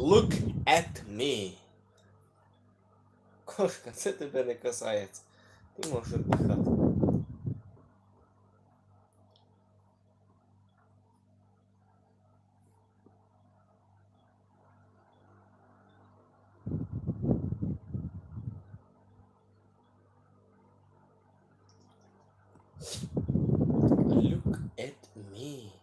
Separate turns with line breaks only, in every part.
look at me. Кошка, це тебе не касається. Ти можеш віддихати. Look at me.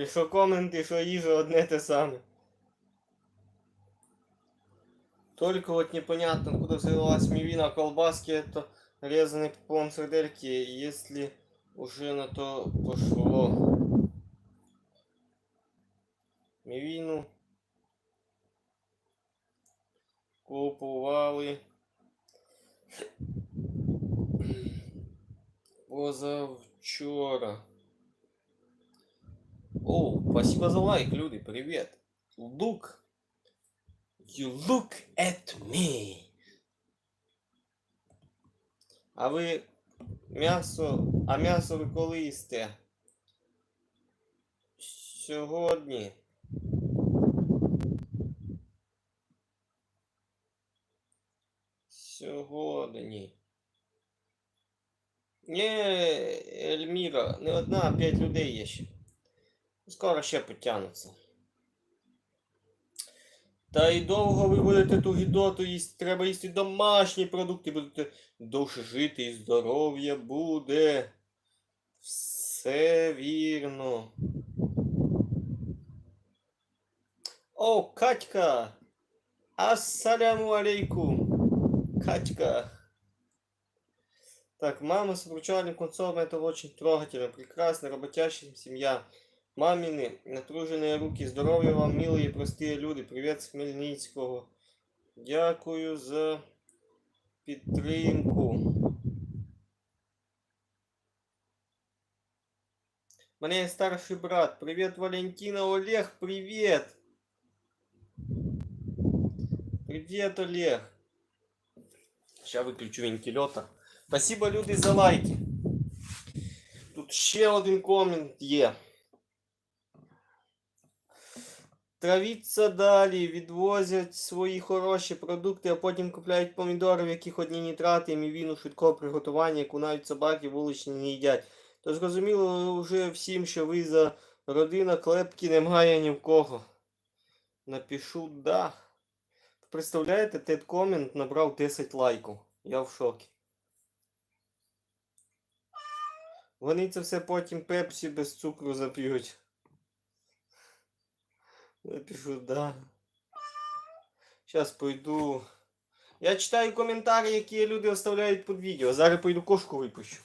Чи що коменти, що їжа одне те саме. Только вот непонятно, куда взялась мивина колбаски, это резанный пополам сардельки, если уже на то пошло. Мівіну купували позавчора. О, спасибо за лайк, люди, привет. Look. You look at me. А ви м'ясо, а м'ясо ви коли їсте? Сьогодні. Сьогодні. Ні, Ельміра, не одна, а п'ять людей є ще. Скоро ще потягнуться. Та й довго ви будете ту гідоту їсти. Треба їсти домашні продукти, будете довше жити і здоров'я буде. Все вірно. О, Катька! Ассаляму алейкум! Катька! Так, мама с обручальным концом это очень трогательно, прекрасно, работящая семья. Мамины, натруженные руки, здоров'я вам, милые и простые люди. Привет з Хмельницького. Дякую за підтримку. Мене є старший брат. Привет, Валентина. Олег, привет. Привет, Олег. Сейчас выключу вентилятор. Спасибо, люди, за лайки. Тут ще один комент є. Травіться далі, відвозять свої хороші продукти, а потім купляють помідори, в яких одні нітрати і мівіну швидкого приготування, яку навіть собаки вуличні не їдять. То зрозуміло вже всім, що ви за родина клепки немає ні в кого. Напишу да. Представляєте, тет комент набрав 10 лайків. Я в шокі. Вони це все потім пепсі без цукру зап'ють. Напишу, да. Сейчас пойду. Я читаю коментарі, які люди оставляють під відео. Зараз пойду кошку випущу.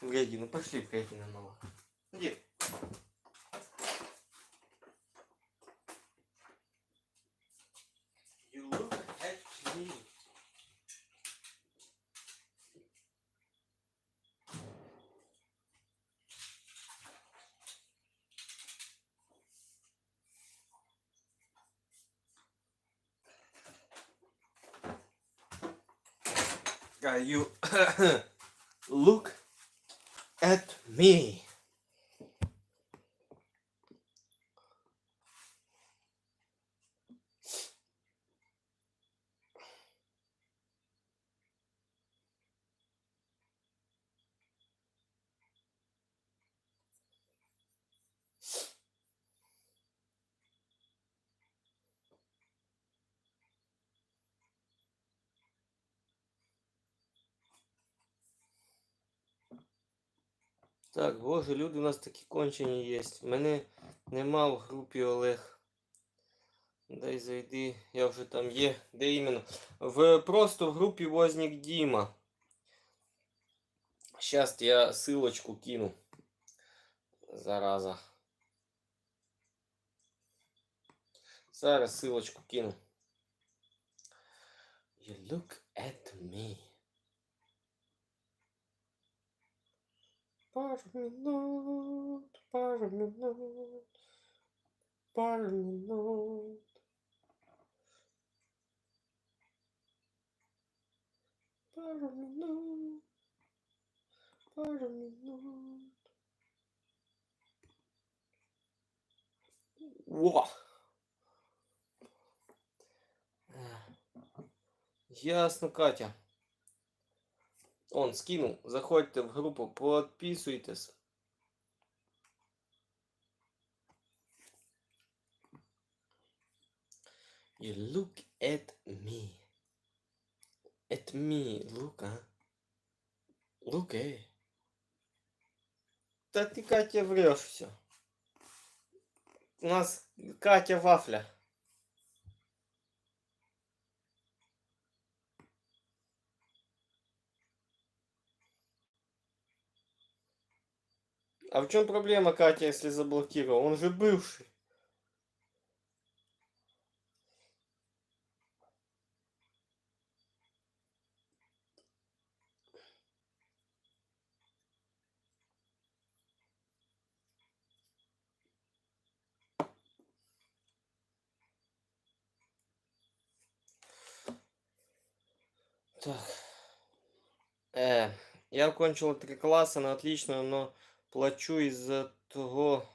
Вредіну, пошли вредіна мала. Іди. You look at me. Так, боже, люди у нас такі кончені є. Мене нема в групі Олег. Дай зайди, я вже там є. Де іменно? В, просто в групі Возник Діма. Щас я силочку кину. Зараза. Зараз силочку кину. You look at me. Пару минут, пару минут. Пару минут. Пару минут. Пару минут. Во! Ясно, Катя. Он скинул. Заходьте в группу, подписывайтесь. You look at me. At me, look, а? Look, eh? Да ты, Катя, врешь все. У нас Катя вафля. А в чем проблема, Катя, если заблокировал? Он же бывший. Так. Э, я окончил три класса на отлично, но плачу из-за того,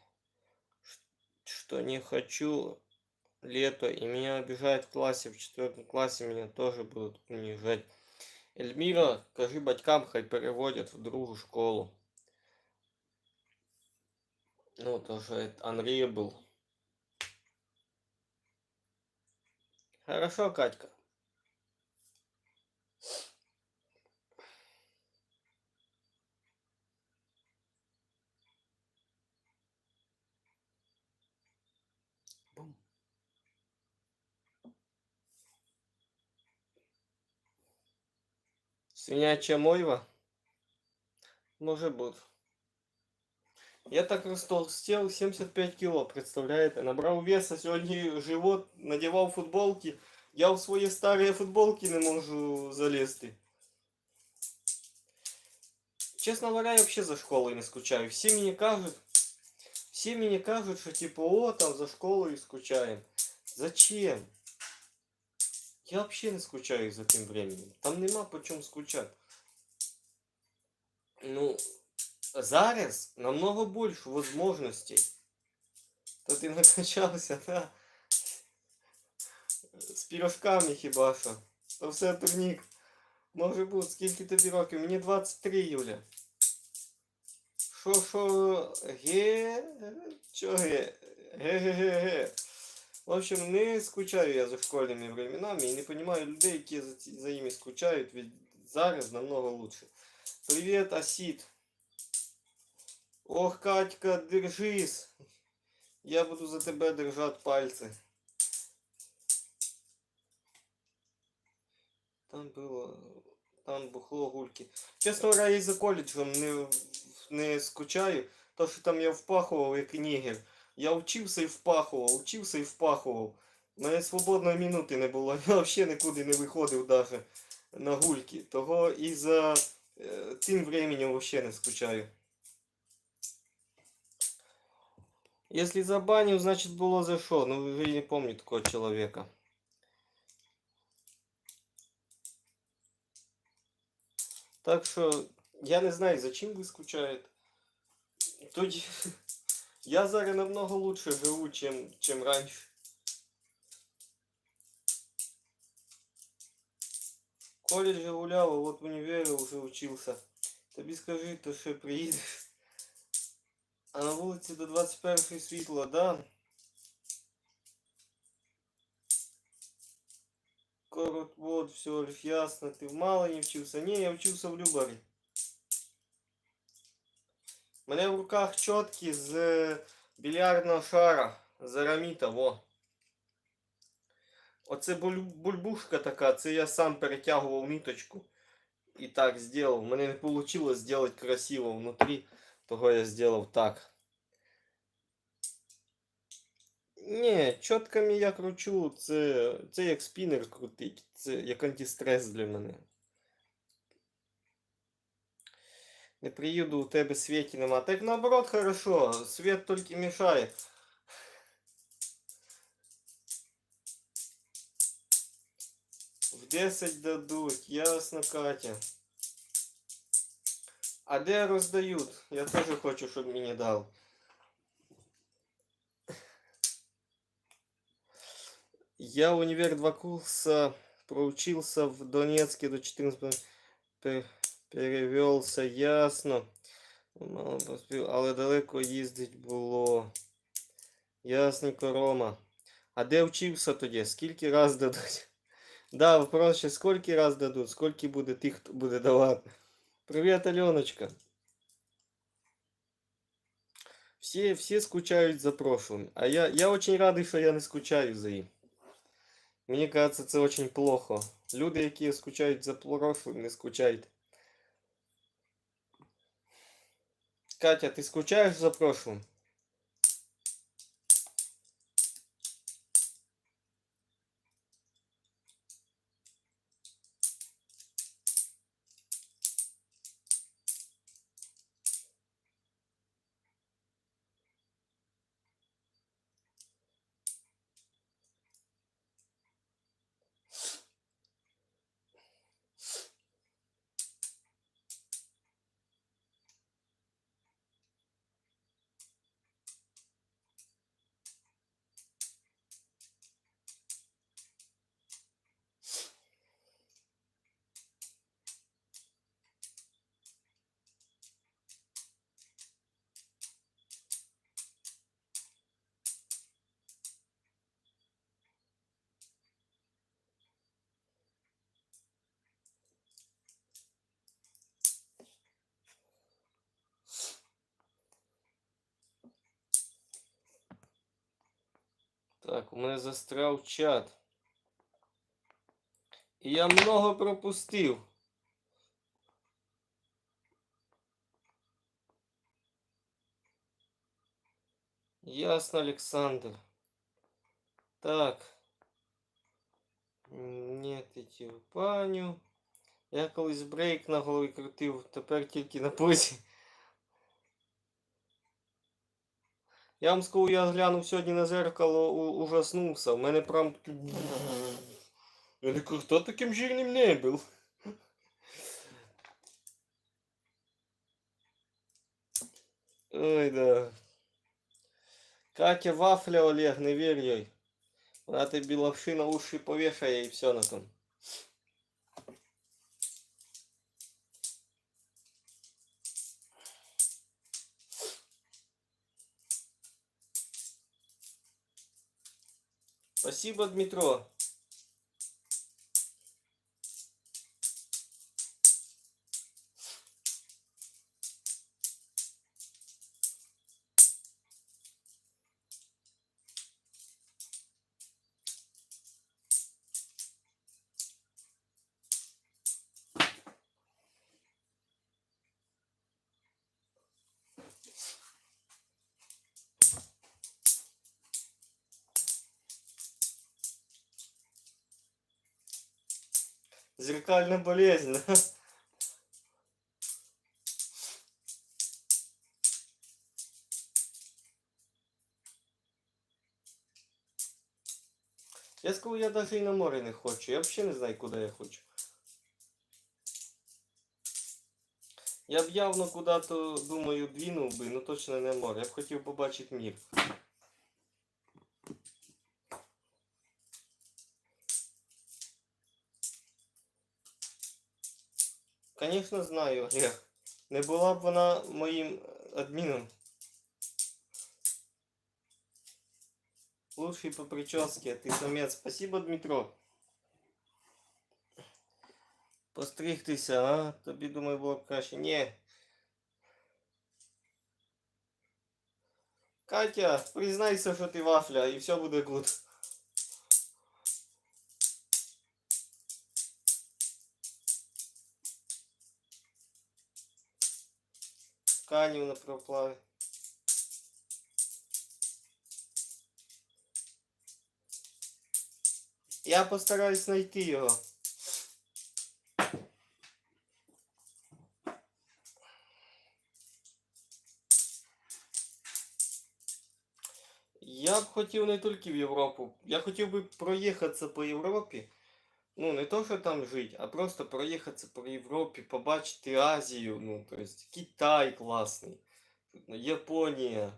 что не хочу лето, и меня обижают в классе, в четвертом классе меня тоже будут унижать. Эльмира, скажи батькам, хай переводят в другу школу. Ну, тоже это Андрей был. Хорошо, Катька. Свинячья мойва? Может быть. Я так растолстел, 75 кило, представляете? Набрав веса, сьогодні живот, надівав футболки. Я в свої старі футболки не можу залізти. Чесно говоря, я вообще за школою не скучаю. Всі мені кажуть, всі мені кажуть, що типу, о, там за школою скучаємо. Зачем? Я вообще не скучаю за тим временем. Там нема по чому скучати. Ну, зараз намного більше возможностей. То ти накачався, да? З пірожками хіба що. То все турнік. Може бути, скільки тобі років? Мені 23, Юля. Шо, шо, ге, чо ге, ге, ге, ге, ге. В общем, не скучаю я за школьними временами і не понимаю людей, які за, за ними скучають, ведь зараз намного лучше. Привет, Асид. Ох, Катька, держись. Я буду за тебе держати пальці. Там було. Там бухло гульки. Чесно говоря, і за коледжем не, не скучаю. То, що там я впахував, як нігер. Я вчився і впахував, вчився і впахував. Мене свободної минути не було. Я взагалі нікуди не виходив даже на гульки. Того і за е, тим временем взагалі не скучаю. Если забанил, значит было за что. Ну, уже не помню такого человека. Так що, я не знаю, за чим ви скучаєте. Тоді я зараз намного лучше живу, чем, чем раньше. В колледже гуляв, а вот в универе уже учился. Тобі скажи, то що приїдеш. А на вулиці до 21 світло, да? Корот, вот, все ясно. Ти в Малині вчився? Ні, я вчився в Любарі. Мене в руках чотки з е, більярдного шара. З араміта, во. Оце бульбушка така, це я сам перетягував ниточку. І так зробив. У мене не вийшло зробити красиво внутрі. Того я зробив так. Ні, чотками я кручу, це, це як спінер крутить, це як антистрес для мене. не приеду у тебя світі нема. А так наоборот, хорошо, Свет только мешает. В 10 дадут, ясно, Катя. А де раздают. Я тоже хочу, чтобы мне дал. Я в универ два курса проучился в Донецке до 14 перевелся, ясно. Мало поспів, але далеко їздить було. Ясненько, Рома. А де вчився тоді? Скільки раз дадуть? Да, вопрос ще скільки раз дадуть, скільки буде тих, хто буде давати. Привіт, Альоночка. Всі, всі скучають за прошлым. А я, я очень радий, що я не скучаю за їм. Мені кажется, це очень плохо. Люди, які скучають за прошлым, не скучають. Катя, ты скучаешь за прошлым? Так, у мене застряв чат. І я много пропустив. Ясно, Олександр. Так. Нет, іти в паню. Я колись брейк на голові крутив, тепер тільки на позі. Я вам скажу, я глянув сьогодні на зеркало, у- ужаснувся. У мене прям такий... Я хто таким жирним не був? Ой, да. Катя вафля, Олег, не вір їй. Вона тобі лапши на уші повішає і все на тому. Спасибо, Дмитро. Зеркальная болезнь. Я скажу, я даже и на море не хочу. Я вообще не знаю, куда я хочу. Я б явно куда-то, думаю, двинув би, но точно не море. Я б хотів побачити мір. Конечно, знаю, Олег. Не була б вона моїм е, адміном. Лучший по прическе, ты самец. Спасибо, Дмитро. Постригтися, а? Тобі, думаю, було б краще. Ні. Катя, признайся, що ти вафля, і все буде гуд. Канів на проплаві. Я постараюсь знайти його. Я б хотів не тільки в Європу. Я хотів би проїхатися по Європі. Ну, не то, що там жити, а просто проїхатися по Європі, побачити Азію, ну, то есть Китай класний, Японія.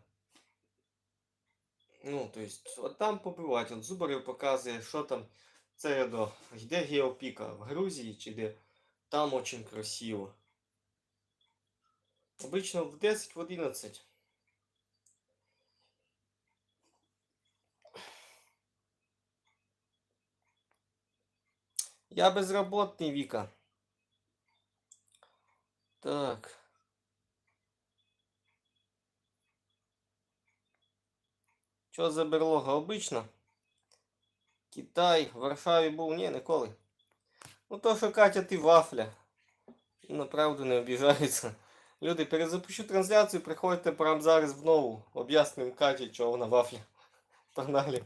Ну, то есть, от там побивати. От Зубарів показує, що там. Це до. Де Геопіка? В Грузії чи де? Там очень красиво. Обично в 10 в 11. Я безработный, Вика. Так. Що за берлога? Обично. Китай, в Варшаві був, ні, ніколи. Ну то, що Катя, ти вафля. Направду не обіжаються. Люди, перезапущу трансляцію, приходьте прямо зараз в нову. Об'ясним Каті, чого вона вафля. Погнали.